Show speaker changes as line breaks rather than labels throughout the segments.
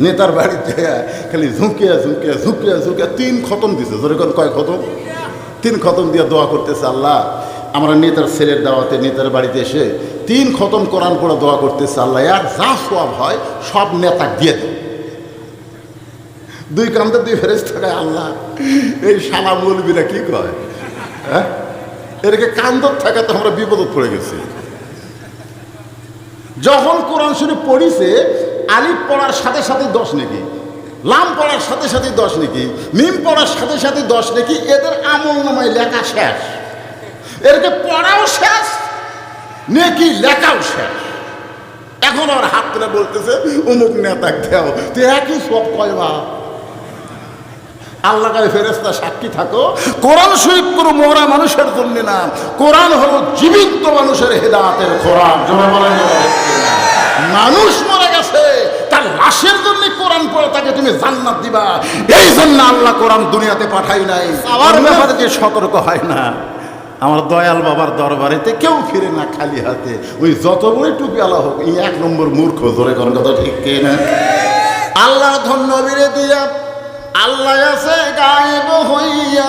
নেতার বাড়িতে খালি ঝুঁকিয়া ঝুঁকিয়া ঝুঁকিয়া ঝুঁকিয়া তিন খতম দিছে। যেরকম কয় খতম? তিন খতম দিয়ে দোয়া করতেছে আল্লাহ। আমরা নেতার ছেলের দাওয়াতে নেতার বাড়িতে এসে তিন খতম কোরআন পড়ে দোয়া করতেছে আল্লাহ। আর যা সব হয়, সব নেতা দিয়ে দেয়। দুই কান্দে দুই ফেরেস থাকে আল্লাহ, এই সালা মৌলবীরা কি কয়? হ্যাঁ? এটাকে কান্দর থাকা তো আমরা বিপদত পড়ে গেছি। যখন কোরআন শরীফ পড়িছে আলিফ পড়ার সাথে সাথে দশ নাকি? লাম পড়ার সাথে সাথে দশ নাকি? মিম পড়ার সাথে সাথে দশ নাকি? এদের আমল নামায় লেখা শেষ। এদেরকে পড়াও শেষ, নেকি লেখাও শেষ। এখন আর হাত তুলে বলতেছে, অমুক নেতা দেও তো একই সব কয়বা আল্লাহ কাছে ফেরেস্তা সাক্ষী থাকো। কোরআন শরীফ কোনো মরা মানুষের জন্য না। কোরআন হলো জীবিত মানুষের হেদাতের খোরাক। মানুষ লাশের জন্য কোরআন পড়ে তাকে তুমি জান্নাত দিবা। এই জন্য আল্লাহ কোরআন দুনিয়াতে পাঠাই নাই। আমার ব্যাপারে যে সতর্ক হয় না। আমার দয়াল বাবার দরবারেতে কেউ ফিরে না খালি হাতে। ওই যত বড় টুপি আলা হোক এই এক নম্বর মূর্খ ধরে কোন কথা ঠিক কে না? আল্লাহ ধন্য বীরে দিয়া আল্লাহ আছে গায়েব হইয়া।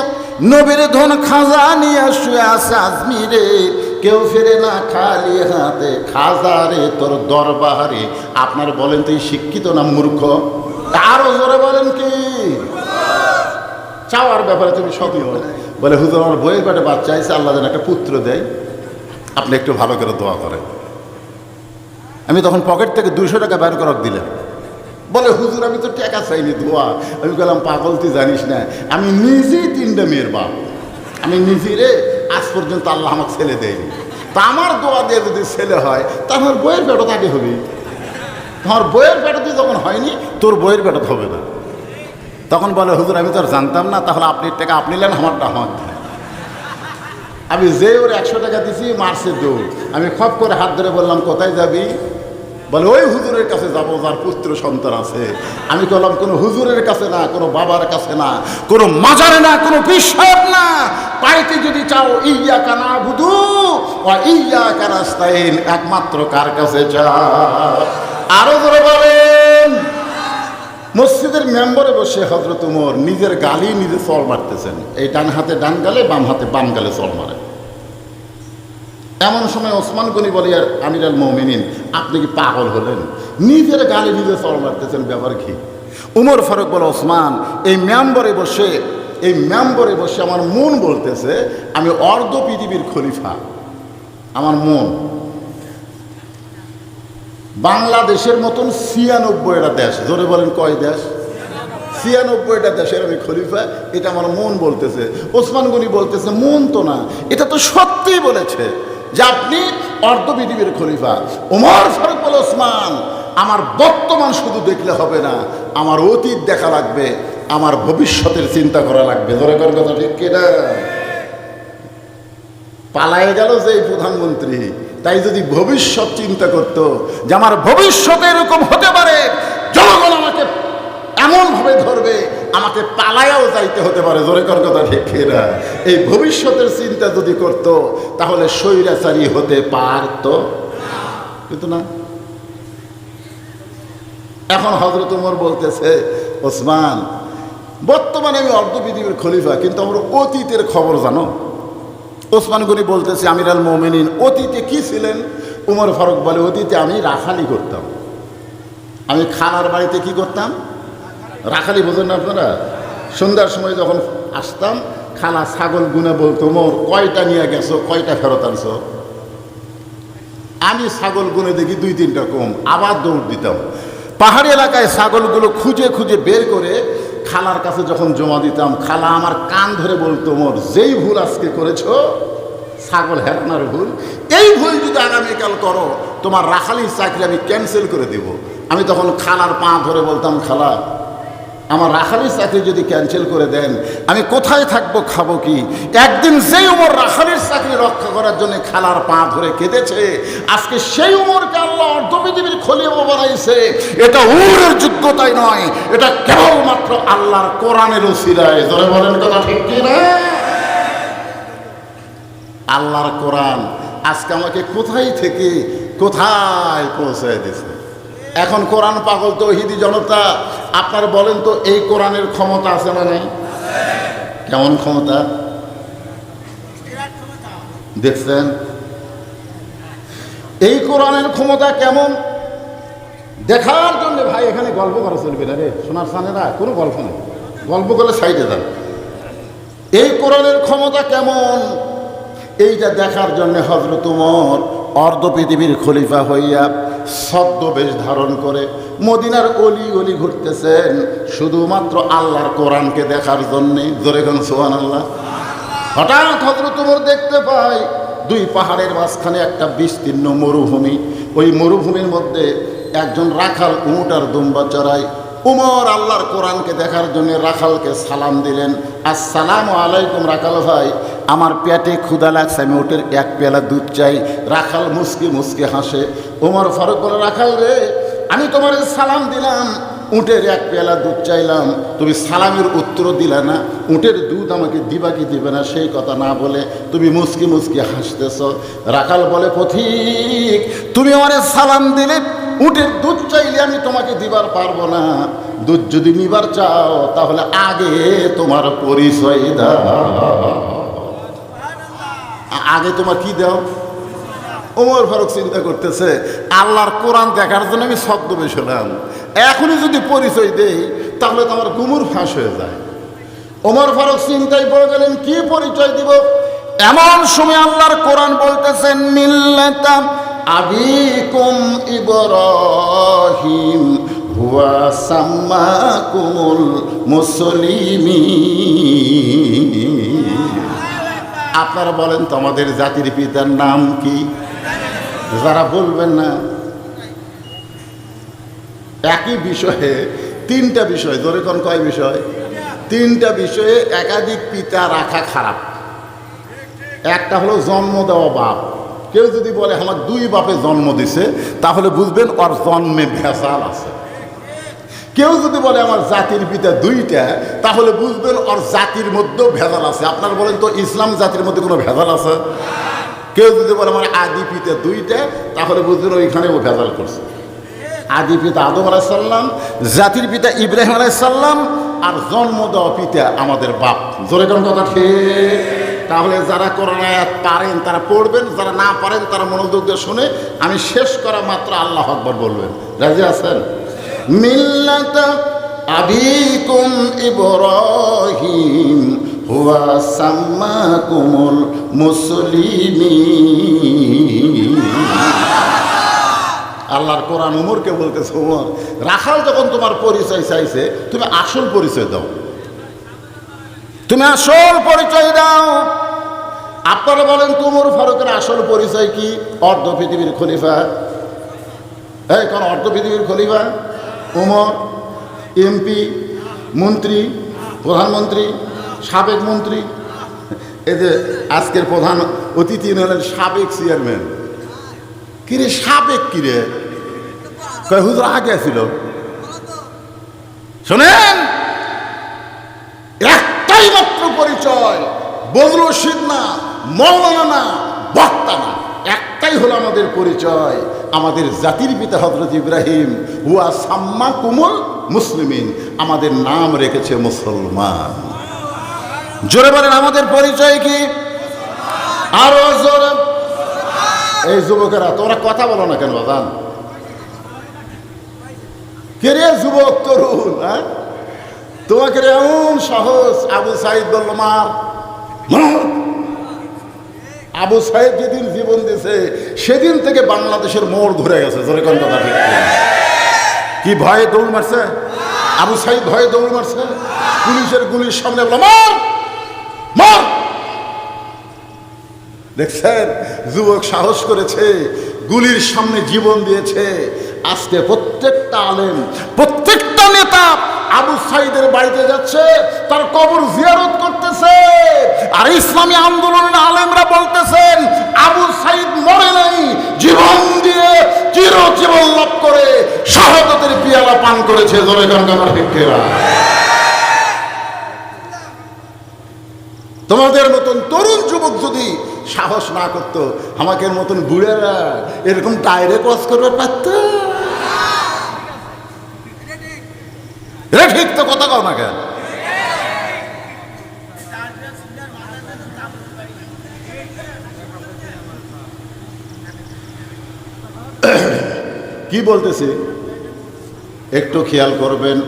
নবীর ধন খাজা নিয়ে শুয়ে আছে আজমিরে। কেউ ফিরে না খালি হাতে খাজারে তোর দরবারে। আপনার বলেন তুই শিক্ষিত না মূর্খ? আরও জোরে বলেন কি? চাওয়ার ব্যাপারে তুমি সতী হো বলে, হুজুর, আমার বইয়ের পেটে বাচ্চা আছে, আল্লাহ যেন একটা পুত্র দেয়। আপনি একটু ভালো করে দোয়া করেন। আমি তখন পকেট থেকে দুশো টাকা বের করে দিলেন। বলে, হুজুর, আমি তো টাকা চাইনি দোয়া। আমি বললাম, পাগল তুই জানিস না, আমি নিজেই তিনটা মেয়ের বাপ। আমি নিজেই রে আজ পর্যন্ত আল্লাহ আমাকে ছেলে দেয়নি। তা আমার দোয়া দিয়ে যদি ছেলে হয়, তা আমার বইয়ের পেটও তাকে হবে। তোমার বইয়ের পেটতে যখন হয়নি, তোর বইয়ের পেটত হবে না। তখন বলে, হুজুর, আমি তো আর জানতাম না, তাহলে আপনি টাকা আপনি নেন আমারটা আমার। আমি যে ওর একশো টাকা দিছি, মারছে দৌড়। আমি খপ করে হাত ধরে বললাম, কোথায় যাবি? বলে, ওই হুজুরের কাছে যাব, যার পুত্র সন্তান আছে। আমি বললাম কোনো হুজুরের কাছে না, কোনো বাবার কাছে না, কোনো মাজারে না, কোনো বিশ্বাস না। পাইতে যদি চাও ইয়া কানা বুধু ও ইয়া কানাস্তাইন একমাত্র কার কাছে চাও? আরও ধরে বলেন। মসজিদের মেম্বারে বসে হজরত উমর নিজের গালি নিজে চল মারতেছেন। এই ডান হাতে ডান গালে, বাম হাতে বাম গালে চল মারে। এমন সময় ওসমান গনি বলে আর আমির আল মৌমিনিন, আপনি কি পাগল হলেন? নিজের গালে নিজে চল মারতেছেন, ব্যাপার কি? উমর ফারুক বলে, ওসমান, এই মেম্বরে বসে, এই মেম্বরে বসে আমার মন বলতেছে, আমি অর্ধ পৃথিবীর খলিফা, আমার মন। বাংলাদেশের মতন ছিয়ানব্বইটা দেশ, জোরে বলেন কয় দেশ? ছিয়ানব্বইটা দেশের আমি খলিফা, এটা আমার মন বলতেছে। ওসমান গনি বলতেছে, মন তো না, এটা তো সত্যি বলেছে। যে আপনি অর্ধ পৃথিবীর খলিফা। ওমর ফারুক বল, ওসমান, আমার বর্তমান শুধু দেখলে হবে না, আমার অতীত দেখা লাগবে, আমার ভবিষ্যতের চিন্তা করা লাগবে। ধরে কর কথা ঠিক কিনা? পালায়ে গেল যে প্রধানমন্ত্রী। তাই যদি ভবিষ্যৎ চিন্তা করত যে আমার ভবিষ্যতে এরকম হতে পারে, জনগণ আমাকে এমনভাবে ধরবে আমাকে পালায়াও যাইতে হতে পারে, জোরে কর কথা ঠিক না এই ভবিষ্যতের চিন্তা যদি করত, তাহলে স্বৈরাচারী হতে পারত? কিন্তু না। এখন হজরত উমর বলতেছে, ওসমান, বর্তমানে আমি অর্ধ পৃথিবীর খলিফা, কিন্তু আমার অতীতের খবর জানো। ওসমান গনি বলতেছে আমির আল মোমেনিন, অতীতে কি ছিলেন? উমর ফারুক বলে, অতীতে আমি রাখালি করতাম। আমি খানার বাড়িতে কি করতাম? রাখালি বোঝেন না আপনারা? সন্ধ্যার সময় যখন আসতাম খানা ছাগল গুনে বলতো, মোর কয়টা নিয়ে গেছো, কয়টা ফেরত আনছো? আমি ছাগল গুনে দেখি দুই তিনটা কম, আবার দৌড় দিতাম। পাহাড়ি এলাকায় ছাগলগুলো খুঁজে খুঁজে বের করে খালার কাছে যখন জমা দিতাম, খালা আমার কান ধরে বলতো, মোর যেই ভুল আজকে করেছ, ছাগল হেরানোর ভুল, এই ভুল যদি আগামীকাল করো, তোমার রাখালির চাকরি আমি ক্যান্সেল করে দেব। আমি তখন খালার পা ধরে বলতাম, খালা আমার রাখালির চাকরি যদি ক্যান্সেল করে দেন, আমি কোথায় থাকব, খাব কি? একদিন যেই উমর রাখালির চাকরি রক্ষা করার জন্য খালার পা ধরে কেঁদেছে, আজকে সেই উমরকে আল্লাহ অর্ধ পৃথিবীর খলিফা বানাইছে এটা উমরের যোগ্যতাই নয়, এটা কেবলমাত্র আল্লাহর কোরআনের উসিলায় ধরে বলেন কথা ঠিক কি না আল্লাহর কোরআন আজকে আমাকে কোথায় থেকে কোথায় পৌঁছায় দিছে এখন কোরআন পাগল তো হিদি জনতা, আপনার বলেন তো এই কোরআনের ক্ষমতা আছে না নাই? কেমন ক্ষমতা? দেখছেন? এই কোরআনের ক্ষমতা কেমন? দেখার জন্য ভাই এখানে গল্প করা চলবে না রে সোনার সানেরা কোনো গল্প নেই। গল্প করলে সাইডে যান। এই কোরআনের ক্ষমতা কেমন? এইটা দেখার জন্য হজরত উমর অর্ধ পৃথিবীর খলিফা হইয়া ছদ্মবেশ ধারণ করে মদিনার অলি অলি ঘুরতেছেন শুধুমাত্র আল্লাহর কোরআনকে দেখার জন্যে। জোরে গান সোহান আল্লাহ হঠাৎ হজরত উমর দেখতে পাই দুই পাহাড়ের মাঝখানে একটা বিস্তীর্ণ মরুভূমি। ওই মরুভূমির মধ্যে একজন রাখাল উঁট আর দুম্বা চড়াই উমর, আল্লাহর কোরআনকে দেখার জন্য রাখালকে সালাম দিলেন। আসসালাম আলাইকুম রাখাল ভাই। আমার পেটে ক্ষুদা লাগছে, আমি ওটের এক পেলা দুধ চাই। রাখাল মুসকে মুসকে হাসে উমর ফারুক বলে, রাখাল রে, আমি তোমার সালাম দিলাম, উটের এক পেলা দুধ চাইলাম। তুমি সালামের উত্তর দিলে না, উটের দুধ আমাকে দিবা কি দিবে না, সেই কথা না বলে তুমি মুসকি মুসকি হাসতেছ। রাখাল বলে, পথিক, তুমি আমার সালাম দিলে, উটের দুধ চাইলে আমি তোমাকে দিবার পারব না। দুধ যদি নিবার চাও, তাহলে আগে তোমার পরিচয় দাও। আগে তোমার কি দাও? ওমর ফারুক চিন্তা করতেছে, আল্লাহর কোরআন দেখার জন্য আমি শব্দ বেশলাম এখনই যদি পরিচয় দেই, তাহলে তো আমার গুমুর ফাঁস হয়ে যায়। ওমর ফারুক চিন্তায় পড়ে গেলেন, কি পরিচয় দিব? এমন সময় আল্লাহর কোরআন বলতেছেন মিল্লাতাম আবিকুম ইব্রাহিম, হুয়া সাম্মাকুমুল মুসলিমিন। আপনারা বলেন তো আমাদের জাতির পিতার নাম কি? যারা বলবেন না। একই বিষয়ে, তিনটা বিষয় ধরে কোন কয় বিষয়? তিনটা বিষয়ে একাধিক পিতা রাখা খারাপ। একটা হলো জন্ম দেওয়া বাপ। কেউ যদি বলে, আমার দুই বাপে জন্ম দিছে, তাহলে বুঝবেন ওর জন্মে ভেসাল আছে। কেউ যদি বলে, আমার জাতির পিতা দুইটা, তাহলে বুঝবেন ওর জাতির মধ্যেও ভেজাল আছে। আপনার বলেন তো, ইসলাম জাতির মধ্যে কোনো ভেজাল আছে? কেউ যদি বলে, আমার আদি পিতা দুইটা তাহলে বুঝলেন ওইখানে ও ভেজাল করছে। আদি পিতা আদম আলাইসাল্লাম জাতির পিতা ইব্রাহিম আলাইসাল্লাম আর জন্ম দেওয়া পিতা আমাদের বাপ। জোরে কোন কথা ঠিক? তাহলে যারা করোনা পারেন, তারা পড়বেন, যারা না পারেন, তারা মনোযোগ দিয়ে শুনে, আমি শেষ করা মাত্র আল্লাহ আকবর বলবেন। রাজি আছেন? মিল্লাত আবিকুম ইব্রাহিম, হুয়া সাম্মাকুমুল মুসলিমিন। আল্লাহর কোরআন উমরকে বলতেছে উমর রাখাল যখন তোমার পরিচয় চাইছে, তুমি আসল পরিচয় দাও। তুমি আসল পরিচয় দাও। আপনারা বলেন, তুমর ফারুকের আসল পরিচয় কি? অর্ধ পৃথিবীর খলিফা। এই, কোন অর্ধ পৃথিবীর খলিফা? উমর? এমপি, মন্ত্রী, প্রধানমন্ত্রী, সাবেক মন্ত্রী। এই যে আজকের প্রধান অতিথি হলেন সাবেক চেয়ারম্যান। কিরে সাবেক কিরে? হুজুর আগে ছিল শোনেন, একটাই মাত্র পরিচয় বদরু না, মৌলানা না, বক্তা না। একটাই হলো আমাদের পরিচয়। আমাদের জাতির পিতা হজরত ইব্রাহিম হুয়া সাম্মা কুমল মুসলিমিন। আমাদের নাম রেখেছে মুসলমান। জোরে বলেন, আমাদের পরিচয় কি? আরও জোরে। এই যুবকেরা, তোমরা কথা বলো না কেন বাদান কে রে যুবক তরুণ হ্যাঁ? তোমাকে রে এমন সাহস আবু সাইদ বলল মার। আবু সাহেব যেদিন জীবন দিয়েছে সেদিন থেকে বাংলাদেশের মোড় ঘুরে গেছে কি ভয়ে দৌড় মারছে? আবু সাইদ ভয়ে দৌড় মারছে? পুলিশের গুলির সামনে দেখছেন? যুবক সাহস করেছে, গুলির সামনে জীবন দিয়েছে। আজকে প্রত্যেকটা আলেম, প্রত্যেকটা নেতা আবু সাইদের বাড়িতে যাচ্ছে, তার কবর জিয়ারত করতেছে আর ইসলামী আন্দোলনের আলেমরা বলতেছেন, আবু সাইদ মরে নাই, জীবন দিয়ে চিরজীবন লাভ করে শাহাদতের পিয়ালা পান করেছে তোমাদের মতন তরুণ যুবক যদি সাহস না করতো, আমাকে মতন বুড়েরা এরকম টায়ারে ক্রস করবে পারত? ঠিক তো কথা কও না কেন? কি বলতেছি? একটু খেয়াল করবেন।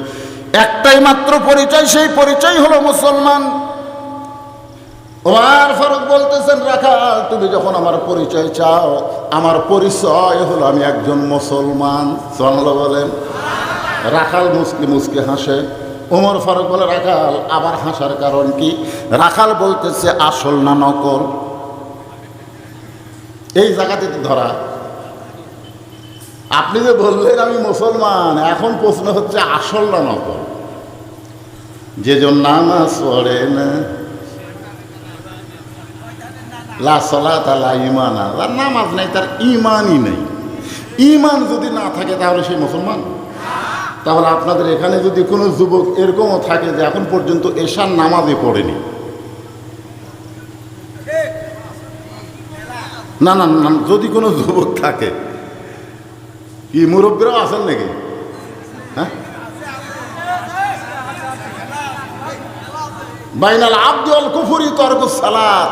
একটাই মাত্র পরিচয়, সেই পরিচয় হলো মুসলমান। ওমার ফারুক বলতেছেন, রাখাল, তুমি যখন আমার পরিচয় চাও, আমার পরিচয় হলো আমি একজন মুসলমান। সোনাল বলেন। রাখাল মুসকি মুসকি হাসে। ওমর ফারুক বলে, রাখাল, আবার হাসার কারণ কি? রাখাল বলতেছে, আসল না নকল? এই জায়গাতে ধরা। আপনি যে বললেন আমি মুসলমান, এখন প্রশ্ন হচ্ছে আসল না নকল? যে জন নামাজ পড়ে না, লা সলাত লা ইমান তার নামাজ নেই, তার ইমানই নেই। ইমান যদি না থাকে, তাহলে সেই মুসলমান? তাহলে আপনাদের এখানে যদি কোনো যুবক এরকমও থাকে যে এখন পর্যন্ত এশার নামাজে পড়েনি। না না, যদি কোনো যুবক থাকে কি মুরব্বীরাও আছেন নাকি? হ্যাঁ? বাইনাল আব্দুল কুফুরি তর্ক সালাত।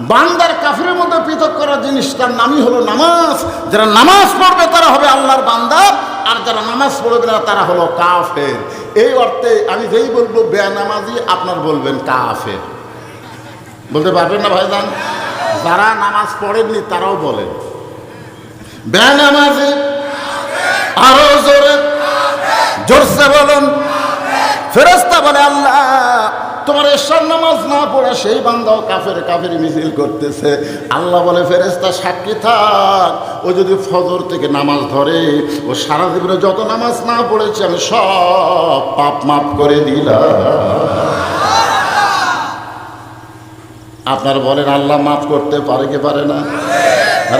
বান্দার কাফিরের মধ্যে পৃথক করা জিনিসটার নামই হলো নামাজ। যারা নামাজ পড়বে, তারা হবে আল্লাহর বান্দা। আর যারা নামাজ পড়বে না, তারা হলো কাফের। এই অর্থে আমি যেই বলব, বেনামাজি আপনার বলবেন কাফের। বলতে পারবেন না ভাইজান? যারা নামাজ পড়েননি, তারাও বলেন। বেনামাজি আরও জোরে। জোরসে বলুন ফেরেস্তা বলে, আল্লাহ, তোমার এসার নামাজ না পড়ে সেই বান্দাও কাফের কাফের মিছিল করতেছে। আল্লাহ বলে ফেরেস্তা সাক্ষী থাক। ও যদি ফজর থেকে নামাজ ধরে, ও সারা জীবনে যত নামাজ না পড়েছে, আমি সব পাপ মাপ করে দিলাম। আপনার বলেন, আল্লাহ মাফ করতে পারে কি পারে না?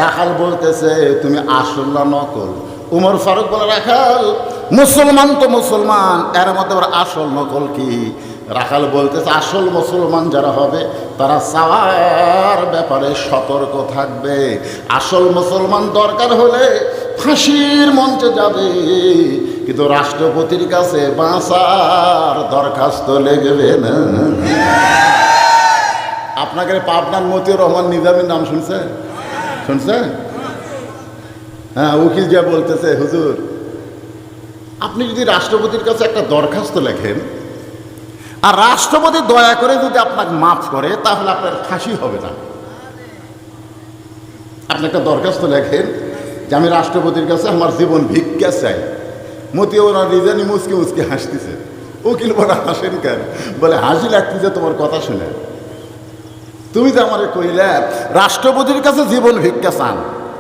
রাখাল বলতেছে, তুমি আসল না নকল? উমর ফারুক বলে, রাখাল, মুসলমান তো মুসলমান, এর মধ্যে আসল নকল কি? রাখাল বলতেছে, আসল মুসলমান যারা হবে, তারা চাওয়ার ব্যাপারে সতর্ক থাকবে। আসল মুসলমান দরকার হলে ফাঁসির মঞ্চে যাবে। কিন্তু রাষ্ট্রপতির কাছে বাঁচার দরখাস্ত লেগবে আপনাকে পাবনার মতিউর রহমান নিজামের নাম শুনছে শুনছেন? হ্যাঁ উকিল যা বলতেছে, হুজুর। আপনি যদি রাষ্ট্রপতির কাছে একটা দরখাস্ত লেখেন, আর রাষ্ট্রপতি দয়া করে যদি আপনাকে মাফ করে, তাহলে আপনার ফাঁসি হবে না। আপনি একটা দরখাস্ত লেখেন যে আমি রাষ্ট্রপতির কাছে আমার জীবন ভিক্ষা চাই। মতি ওরা রিজানি মুসকে মুসকে হাসতেছে। উকিল বলে, হাসেন কেন? বলে, হাসি লাগতেছে তোমার কথা শুনে। তুমি যে আমার কইলে, রাষ্ট্রপতির কাছে জীবন ভিক্ষা চান।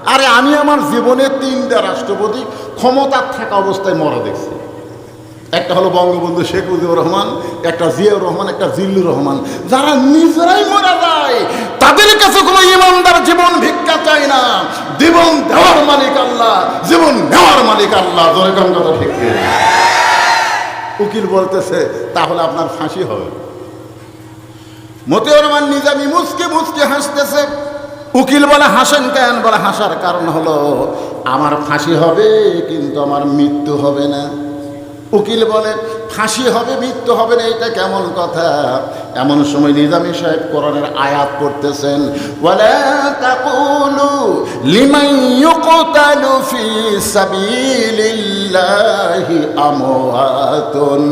আরে আমি আমার জীবনে তিনটা রাষ্ট্রপতি ক্ষমতার থাকা অবস্থায় মরা দেখছি। একটা হলো বঙ্গবন্ধু শেখ মুজিবুর রহমান, একটা জিয়াউর রহমান, একটা জিল্লুর রহমান। যারা নিজেরাই মরা যায়, তাদের কাছে কোনো ইমানদার জীবন ভিক্ষা চায় না। জীবন দেওয়ার মালিক আল্লাহ, জীবন নেওয়ার মালিক আল্লাহ। কথা ঠিক উকিল বলতেছে, তাহলে আপনার ফাঁসি হবে। মতিউর রহমান নিজামি মুসকে মুসকে হাসতেছে। উকিল বলে, হাসেন কেন? বলে, হাসার কারণ হলো, আমার ফাঁসি হবে, কিন্তু আমার মৃত্যু হবে না। উকিল বলে, ফাঁসি হবে, মৃত্যু হবে না, এটা কেমন কথা? এমন সময় নিজামি সাহেব কোরআনের আয়াত পড়তেছেন আমওয়াতুন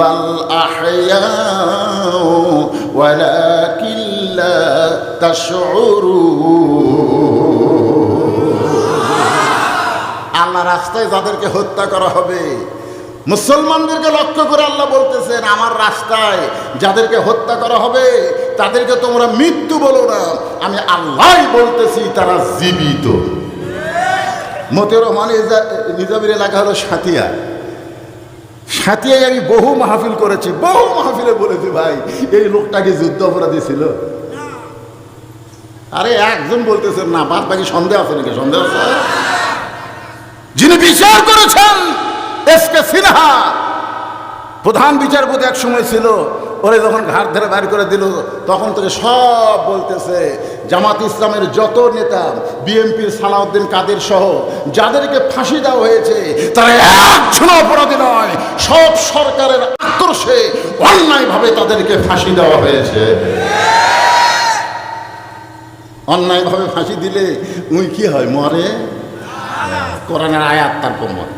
বাল আহইয়াউ ওয়ালাকিন আল্লাহ রাস্তায় যাদেরকে হত্যা করা হবে, মুসলমানদেরকে লক্ষ্য করে আল্লাহ বলতেছেন, আমার রাস্তায় যাদেরকে হত্যা করা হবে, তাদেরকে তোমরা মৃত্যু বলো না। আমি আল্লাহ বলতেছি, তারা জীবিত। মতের মানে নিজামের এলাকা হলো সাথিয়া সাথিয়ায় আমি বহু মাহফিল করেছি, বহু মাহফিলে বলেছি, ভাই, এই লোকটাকে যুদ্ধ অপরাধী ছিল। আরে একজন বলতেছেন না, বাদ বাকি সন্দেহ আছে নাকি? সন্দেহ আছে? যিনি বিচার করেছেন, এস কে সিনহা। প্রধান বিচারপতি এক সময় ছিল, ওরে যখন ঘাট ধরে বাইর করে দিল, তখন থেকে সব বলতেছে, জামাত ইসলামের যত নেতা, বিএনপির সালাউদ্দিন কাদের সহ, যাদেরকে ফাঁসি দেওয়া হয়েছে, তারা একজন অপরাধী নয়, সব সরকারের আক্রোশে অন্যায়ভাবে তাদেরকে ফাঁসি দেওয়া হয়েছে। অন্যায়ভাবে ফাঁসি দিলে উই কি হয়, মরে? কোরআনের আয়াত তারপর মরে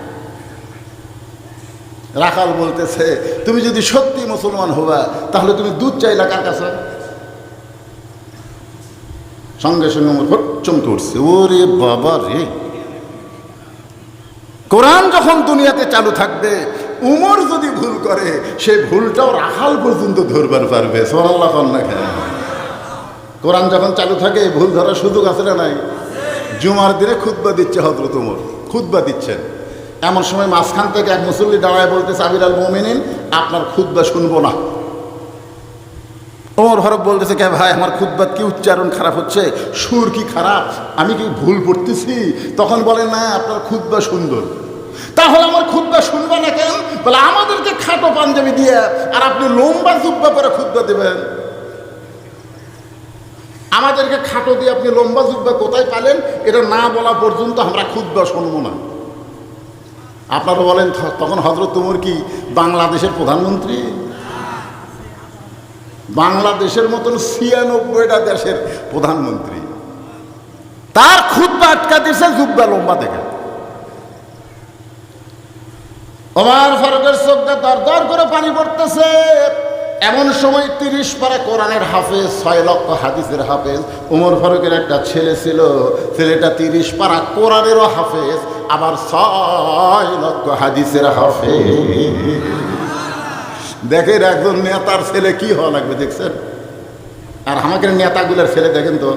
রাখাল বলতেছে, তুমি যদি সত্যি মুসলমান হবা, তাহলে তুমি দুধ চাইলা কার কাছে? সঙ্গে সঙ্গে আমার চমকে উঠছে, ওরে বাবা রে! কোরআন যখন দুনিয়াতে চালু থাকবে, উমর যদি ভুল করে সেই ভুলটাও রাখাল পর্যন্ত ধরবার পারবে। সোনাল্লাহ কন্যা কেন? কোরআন যখন চালু থাকে, ভুল ধরার সুযোগ আছে না নাই? জুমার দিনে খুদ্া দিচ্ছে হজরত উমর খুদ্া দিচ্ছেন। এমন সময় মাঝখান থেকে এক মুসল্লি দাঁড়ায় বলতেছে আবির আল মোমিনিন, আপনার খুদ্া শুনব না। ওমর ফারুক বলতেছে, কে ভাই, আমার খুদ্বাত কি উচ্চারণ খারাপ হচ্ছে? সুর কি খারাপ? আমি কি ভুল পড়তেছি? তখন বলে, না, আপনার খুদ্া সুন্দর। তাহলে আমার খুদ্া শুনবে না কেন? বলে, আমাদেরকে খাটো পাঞ্জাবি দিয়ে, আর আপনি লম্বা জুব্বা করে খুদ্া দেবেন। আমাদেরকে খাটো দিয়ে আপনি লম্বা জুব্বা কোথায় পালেন, এটা না বলা পর্যন্ত আমরা খুদ্া শুনব না। আপনারা বলেন তখন হজরত তুমর কি, বাংলাদেশের প্রধানমন্ত্রী? বাংলাদেশের মতন ছিয়ানব্বইটা দেশের প্রধানমন্ত্রী। তার খুদ্া আটকা দিয়েছে, জুব্বা লম্বা থেকে ওমার ফারুকের চোখটা দর দর করে পানি পড়তেছে। এমন সময় তিরিশ পারা কোরআনের হাফেজ, ছয় লক্ষ হাদিসের হাফেজ, উমর ফারুকের একটা ছেলে ছিল, ছেলেটা তিরিশ পারা কোরআনেরও হাফেজ, আবার ছয় লক্ষ হাদিসের হাফেজ। দেখেন একজন নেতার ছেলে কি হওয়া লাগবে, দেখছেন? আর আমাকে নেতাগুলোর ছেলে দেখেন তো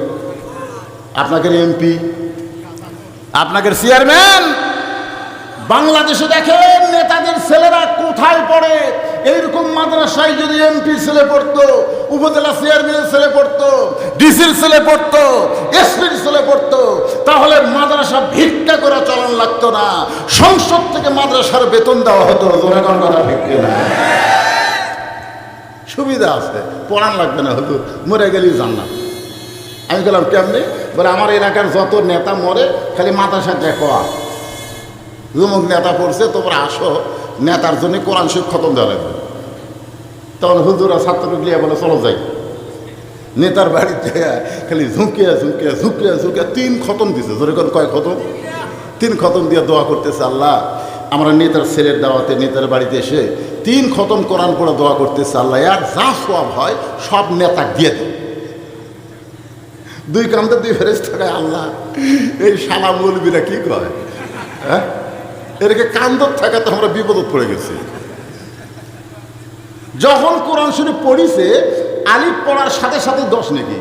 আপনাকে এমপি আপনাকে চেয়ারম্যান। বাংলাদেশে দেখেন নেতাদের ছেলেরা কোথায় পড়ে? এইরকম মাদ্রাসায় যদি এমপি ছেলে পড়তো, উপজেলা চেয়ারম্যানের ছেলে পড়তো ডিসির ছেলে পড়তো এসপির ছেলে পড়তো, তাহলে মাদ্রাসা ভিক্ষা করে চলন লাগতো না। সংসদ থেকে মাদ্রাসার বেতন দেওয়া হতো জনগণ কথা ভিক্ষে না সুবিধা আছে, পড়ান লাগবে না হতো মরে গেলেই জান্নাত। আমি বললাম, কেমনি? বলে, আমার এলাকার যত নেতা মরে, খালি মাদ্রাসা দেখা যুমুক নেতা পড়ছে, তোমরা আসো, নেতার জন্য কোরআন শরীফ খতম দেওয়া লাগবে। তখন হুজুরা ছাত্র গিয়ে বলে, চলো যাই। নেতার বাড়িতে খালি ঝুঁকিয়া ঝুঁকিয়া ঝুঁকিয়া ঝুঁকিয়া তিন খতম দিছে। যেরকম কয় খতম? তিন খতম দিয়ে দোয়া করতেছে আল্লাহ, আমরা নেতার ছেলের দাওয়াতে নেতার বাড়িতে এসে তিন খতম কোরআন পড়ে দোয়া করতেছে আল্লাহ। আর যা সব হয়, সব নেতা দিয়ে দেয় দুই কান্দে দুই ফেরেস থাকায় আল্লাহ, এই সালা মৌলবীরা কি কয়? হ্যাঁ? এটাকে কান্দর থাকাতে আমরা বিপদত পড়ে গেছি। যখন কোরআন শরীফ পড়িছে, আলিফ পড়ার সাথে সাথে দশ নাকি?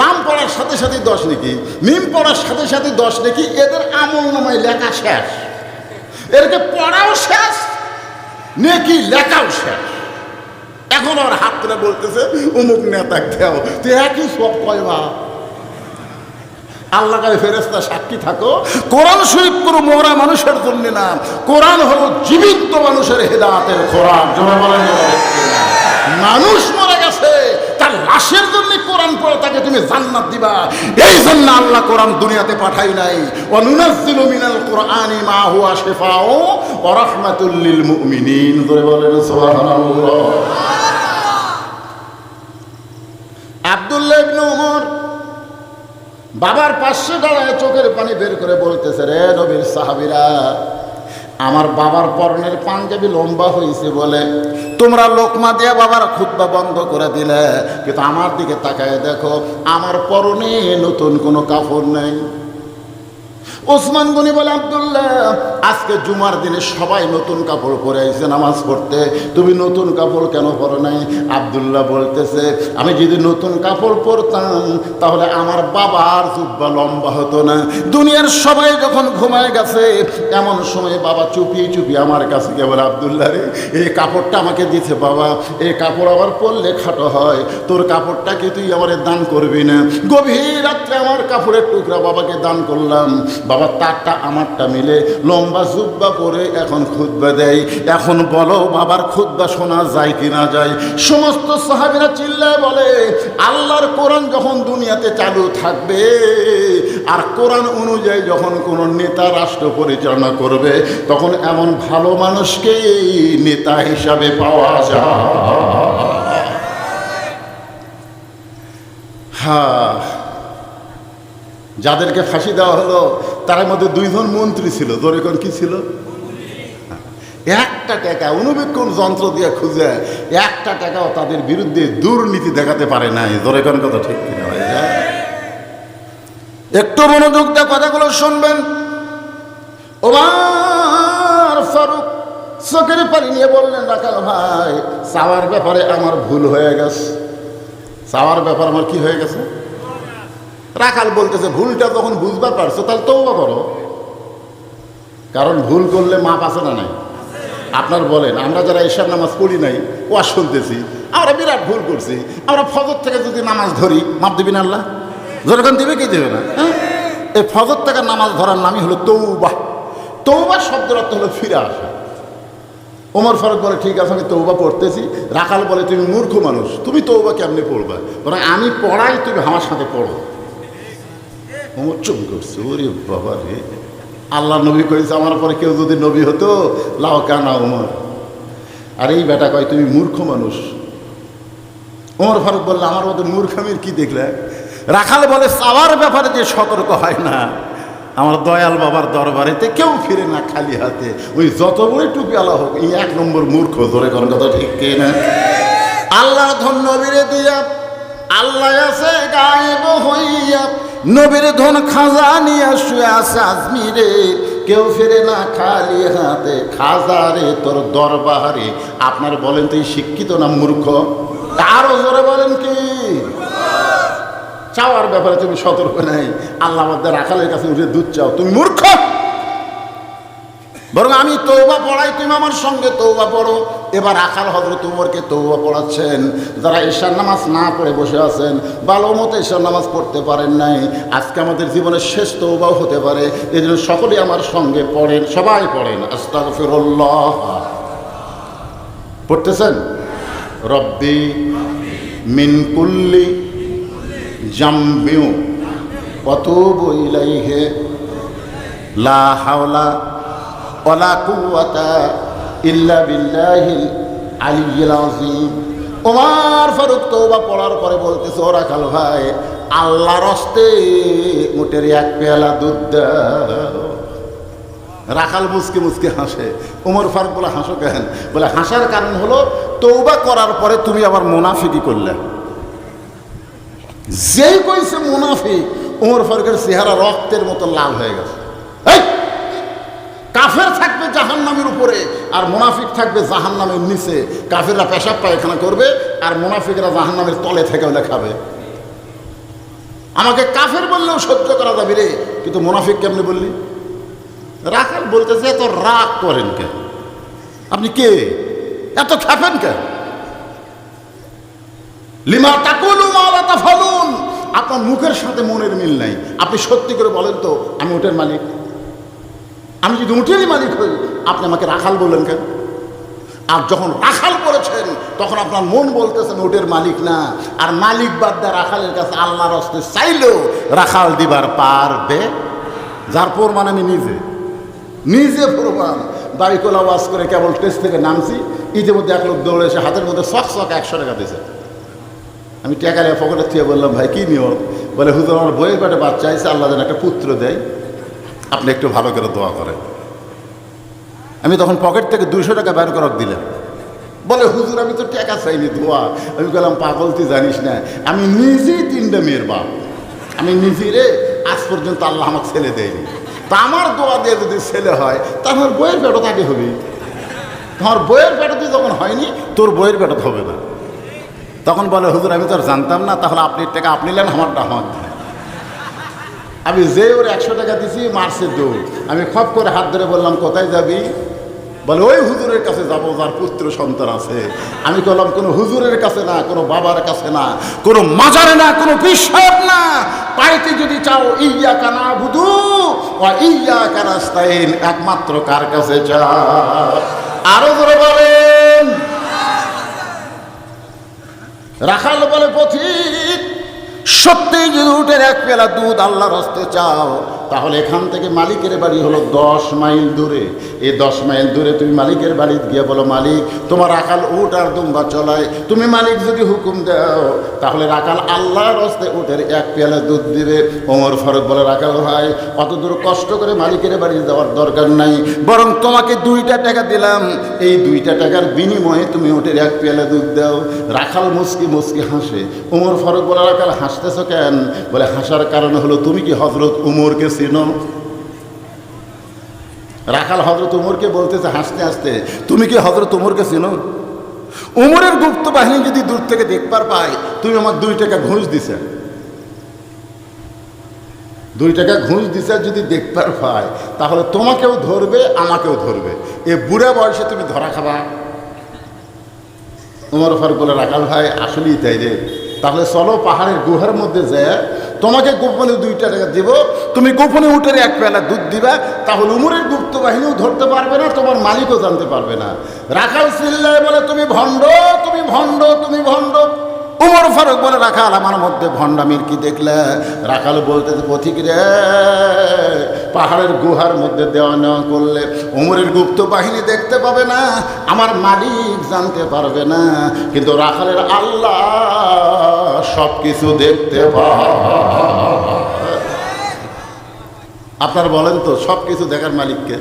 লাম পড়ার সাথে সাথে দশ নাকি? মিম পড়ার সাথে সাথে দশ নাকি? এদের আমল নামায় লেখা শেষ। এদেরকে পড়াও শেষ, নেকি লেখাও শেষ। এখন আর হাত তুলে বলতেছে অমুক নেতা দেও, তুই একই সব কয়বা আল্লাহ কাছে ফেরেস্তা সাক্ষী থাকো। কোরআন শরীফ কোনো মরা মানুষের জন্য না। কোরআন হলো জীবিত মানুষের হেদাতের খোরাক। মানুষ মারা গেছে, তার লাশের জন্য কোরআন পড়ে তাকে তুমি জান্নাত দিবা। এই জন্য আল্লাহ কোরআন দুনিয়াতে পাঠাই নাই। অনুনাজ্জিলু মিনাল কোরআনি মা হুয়া শিফাউ ওয়া রাহমাতুল লিল মুমিনিন। ধরে বলেন সুবহানাল্লাহ। আব্দুল্লাহ ইবনে ওমর বাবার পাশে দাঁড়ায় চোখের পানি বের করে বলতেছে, রে নবীর সাহাবিরা, আমার বাবার পরনের পাঞ্জাবি লম্বা হয়েছে বলে। তোমরা লোকমা দিয়ে বাবার খুদ্া বন্ধ করে দিলে। কিন্তু আমার দিকে তাকায় দেখো, আমার পরনে নতুন কোনো কাপড় নেই। ওসমান গনি বলে, আবদুল্লাহ, আজকে জুমার দিনে সবাই নতুন কাপড় পরে আইছে নামাজ পড়তে। তুমি নতুন কাপড় কেন পরো নাই? আবদুল্লাহ বলতেছে, আমি যদি নতুন কাপড় পরতাম, তাহলে আমার বাবার জুব্বা লম্বা হতো না। দুনিয়ার সবাই যখন ঘুমায় গেছে, এমন সময় বাবা চুপিয়ে চুপিয়ে আমার কাছে গিয়ে বলে, আবদুল্লাহ রে, এই কাপড়টা আমাকে দিতে বাবা। এই কাপড় আবার পরলে খাটো হয়। তোর কাপড়টাকে তুই আমার দান করবি না? গভীর রাত্রে আমার কাপড়ের টুকরা বাবাকে দান করলাম। বাবা তারটা আমারটা মিলে। লম্বা জুব্বা পরে এখন খুদ্া দেয়। এখন বলো, বাবার খুদ্া শোনা যায় কি না যায়? সমস্ত সাহাবিরা চিল্লায় বলে, আল্লাহর কোরআন যখন দুনিয়াতে চালু থাকবে, আর কোরআন অনুযায়ী যখন কোনো নেতা রাষ্ট্র পরিচালনা করবে, তখন এমন ভালো মানুষকেই নেতা হিসাবে পাওয়া যায়। হ্যাঁ। যাদেরকে ফাঁসি দেওয়া হলো, তার মধ্যে দুইজন মন্ত্রী ছিল। দরিকন কি ছিল? একটা টাকা অনুবেক্ষণ যন্ত্র দিয়ে খুঁজে, একটা টাকাও তাদের বিরুদ্ধে দুর্নীতি দেখাতে পারে নাই। দরিকন কথা ঠিক কিনা ভাই? একটু মনোযোগ দিয়ে কথাগুলো শুনবেন। চোখের পানি নিয়ে বললেন, রাখাল ভাই, চাওয়ার ব্যাপারে আমার ভুল হয়ে গেছে। চাওয়ার ব্যাপার আমার কি হয়ে গেছে? রাখাল বলতেছে, ভুলটা যখন বুঝবার পারছ, তাহলে তৌবা করো। কারণ ভুল করলে মাপ আছে না নাই? আপনার বলেন, আমরা যারা ঈশার নামাজ পড়ি নাই ওয়া শুনতেছি, আমরা বিরাট ভুল করছি। আমরা ফজর থেকে যদি নামাজ ধরি, মাপ দিবি না আল্লাহ যখন দিবে কি দেবে না? হ্যাঁ? এই ফজর থেকে নামাজ ধরার নামই হলো তৌবা তৌবা শব্দের অর্থ হলো ফিরে আসা। ওমর ফারুক বলে, ঠিক আছে, আমি তৌবা পড়তেছি। রাখাল বলে, তুমি মূর্খ মানুষ, তুমি তৌবা কেমনে পড়বা? বরং আমি পড়াই, তুমি আমার সাথে পড়ো। ওমর চুপ করছে ওরে বাবা রে আল্লাহ নবী কয়েছে আমার পরে কেউ যদি নবী হতো, লাও কানা ওমর আর এই বেটা কয়, তুমি মূর্খ মানুষ। ওমর ফারুক বললে, আমার মতো মূর্খামির কি দেখলে? রাখাল বলে চাওয়ার ব্যাপারে যে সতর্ক হয় না। আমার দয়াল বাবার দরবারেতে কেউ ফিরে না খালি হাতে। ওই যত বড় টুপি আলা হোক, এই এক নম্বর মূর্খ ধরে কোন কথা ঠিক কে না? আল্লাহ ধন নবীরে দিয়া, আল্লাহ আছে গায়েব হইয়া নবীর ধন খাজা নিয়ে শুয়ে আছে আজমিরে। কেউ ফেরে না খালি হাতে খাজারে তোর দরবারে। আপনার বলেন তুই শিক্ষিত না মূর্খ? আরও জোরে বলেন কি? চাওয়ার ব্যাপারে তুমি সতর্ক নাই। আল্লাহ আমাদের রাখালের কাছে উঠে দুধ চাও। তুমি মূর্খ? বরং আমি তৌবা পড়াই, তুমি আমার সঙ্গে তৌবা পড়ো। এবার রাখাল হজরত উমরকে তৌবা পড়াচ্ছেন। যারা ঈশার নামাজ না পড়ে বসে আছেন, ভালো মতো ঈশার নামাজ পড়তে পারেন নাই। আজকে আমাদের জীবনের শেষ তৌবাও হতে পারে। এই জন্য সকলেই আমার সঙ্গে পড়েন, সবাই পড়েন। আস্তাগফিরুল্লাহ। পড়তেছেন? রব্বি মিন কুল্লি জাম্বিউ অতুবু ইলাইহে, লা হাওলা ওয়ালা কুওয়াতা ইল্লা বিল্লাহিল আলিয়্যিল আযীম। ওমর ফারুক তওবা পড়ার পরে বলতেছে, ওরা কাল ভাই, আল্লাহর হস্তে মোটের এক পেয়ালা দুধ দাও। রাখাল মুসকে মুসকে হাসে। উমর ফারুক বলে, হাসো কেন? বলে, হাসার কারণ হলো তৌবা করার পরে তুমি আবার মুনাফিকি করলে। যেই কইছে মুনাফিক উমর ফারুকের চেহারা রক্তের মতো লাল হয়ে গেছে। এই! থাকবে জাহান্নামের উপরে, আর মুনাফিক থাকবে জাহান্নামের নিচে। কাফেররা পেশাব পায়খানা করবে, আর মুনাফিকরা জাহান্নামের তলে থেকে ওলে খাবে আমাকে কাফের বললেও সহ্য করা যাবে রে, কিন্তু মুনাফিক কেমনে বললি? রাখাল বলতেছে, এত রাগ করেন কেন? আপনি কে? এত খেপেন কেন? লিমা তাকুলু মালা তাফালুন। আপনার মুখের সাথে মনের মিল নাই। আপনি সত্যি করে বলেন তো, আমি উটের মালিক। আমি যদি উটেরই মালিক হই, আপনি আমাকে রাখাল বললেন কেন? আর যখন রাখাল করেছেন, তখন আপনার মন বলতেছেন উটের মালিক না। আর মালিক বাদ দেয় রাখালের কাছে আল্লাহর হস্তে চাইলেও রাখাল দিবার পারবে? যার প্রমাণ আমি নিজে। নিজে প্রমাণ। দাড়ি কোলা ওয়াজ করে কেবল টেস্ট থেকে নামছি, ইতিমধ্যে এক লোক দৌড়ে এসে হাতের মধ্যে শখ শখ একশো টাকা দিয়েছে। আমি টাকা নিয়ে পকেটের থেকে বললাম, ভাই, কী নিয়ম? বলে, হুজুর, আমার বইয়ের পেটে বাচ্চা আছে আল্লাহ যেন একটা পুত্র দেয়। আপনি একটু ভালো করে দোয়া করেন। আমি তখন পকেট থেকে দুশো টাকা বের করে দিলাম বলে, হুজুর, আমি তো টাকা চাইনি দোয়া। আমি বললাম, পাগল তুই জানিস না, আমি নিজেই তিনটা মেয়ের বাপ। আমি নিজে রে, আজ পর্যন্ত আল্লাহ আমার ছেলে দেয়নি। তা আমার দোয়া দিয়ে যদি ছেলে হয়, তা আমার বইয়ের পেটও তাকে হবে। তোমার বইয়ের পেটতে যখন হয়নি, তোর বইয়ের পেটত হবে না। তখন বলে, হুজুর, আমি তো জানতাম না, তাহলে আপনি টাকা আপনি নেন, আমারটা আমার। আমি যে ওর একশো টাকা দিছি, মারছে দৌড়। আমি খপ করে হাত ধরে বললাম, কোথায় যাবি? বলে, ওই হুজুরের কাছে যাব, যার পুত্র সন্তান আছে। আমি বললাম কোনো হুজুরের কাছে না, কোনো বাবার কাছে না, কোনো মাজারে না, কোনো বিশ্বাস না। পাইতে যদি চাও ইয়া কানা বুধু ইয়া কানা কানাস্তাইন একমাত্র কার কাছে চাও? আরও ধরে বলেন। সত্যি যদি উঠে এক পেলা দুধ আল্লাহর হস্তে চাও তাহলে এখান থেকে মালিকের বাড়ি হলো দশ মাইল দূরে। এই দশ মাইল দূরে তুমি মালিকের বাড়ি গিয়ে বলো, মালিক, তোমার রাখাল উঠ আর দুম্বা চলায়। তুমি মালিক যদি হুকুম দাও, তাহলে রাখাল আল্লাহর হস্তে উঠের এক পেয়ালা দুধ দিবে। ওমর ফারুক বলে রাখাল ভাই অত দূর কষ্ট করে মালিকের বাড়ি যাওয়ার দরকার নাই। বরং তোমাকে দুইটা টাকা দিলাম। এই দুইটা টাকার বিনিময়ে তুমি ওটের এক পেয়ালা দুধ দাও। রাখাল মুসকি মুসকি হাসে। উমর ফারুক বলে রাখাল হাসতেছ কেন? বলে, হাসার কারণ হলো তুমি কি হজরত উমরকে চিনো রাখাল হজরত উমরকে বলতেছে হাসতে হাসতে, তুমি কি হজরত উমরকে চিনো? উমরের গুপ্ত বাহিনী যদি দূর থেকে দেখবার পায়, তুমি আমার দুই টাকা ঘুষ দিছে। দুই টাকা ঘুষ দিছে যদি দেখবার পায়, তাহলে তোমাকেও ধরবে, আমাকেও ধরবে। এ বুড়া বয়সে তুমি ধরা খাবা? উমর ফারুক বলে, রাখাল ভাই, আসলেই তাই রে। তাহলে চলো পাহাড়ের গুহার মধ্যে যায় তোমাকে গোপনে দুইটা টাকা দিব। তুমি গোপনে উঠে এক পেলা দুধ দিবা, তাহলে উমরের গুপ্ত বাহিনীও ধরতে পারবে না, তোমার মালিকও জানতে পারবে না। রাখাল সিল্লায় বলে, তুমি ভণ্ড তুমি ভণ্ড তুমি ভণ্ড। উমর ফারুক বলে, রাখাল, আমার মধ্যে ভণ্ডামির কি দেখলে? রাখাল বলতে, পথিক রে, পাহাড়ের গুহার মধ্যে দেওয়া নেওয়া করলে উমরের গুপ্ত বাহিনী দেখতে পাবে না, আমার মালিক জানতে পারবে না। কিন্তু রাখালের আল্লাহ সব কিছু দেখতে পায়। আপনারা বলেন তো সব কিছু দেখার মালিককে?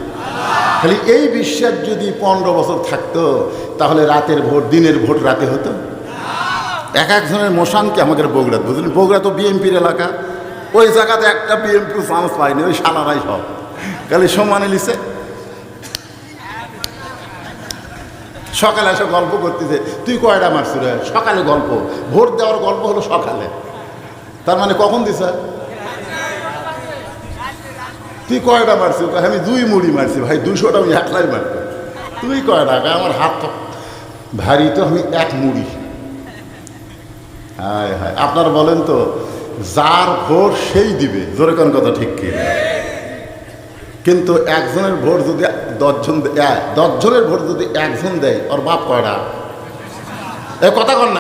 খালি এই বিশ্বাস যদি পনেরো বছর থাকতো, তাহলে রাতের ভোট, দিনের ভোট রাতে হতো? এক একজনের মশানকে আমাদের বগুড়া, বুঝলেন? বগুড়া তো বিএমপির এলাকা। ওই জায়গাতে একটা বিএমপি চান্স পায়নি, ওই সালারাই সব। খালি সমানে লিছে। সকালে এসে গল্প করতেছে। তুই কয়টা মারছিস সকালে গল্প। ভোট দেওয়ার গল্প হলো সকালে। তার মানে কখন দিছ? তুই কয়টা মারছিস? কয়, আমি দুই মুড়ি মারছি ভাই দুশোটা আমি একলাই মারতাম তুই কয়টা? কয়, আমার হাত ভারী তো আমি এক মুড়ি। হায় হায়। আপনারা বলেন তো যার ভোট সেই দিবে। জোরে কোন কথা ঠিক কি? কিন্তু একজনের ভোট যদি দশজন দশজনের ভোট যদি একজন দেয়, ওর বাপ কয়টা? এ কথা কর না।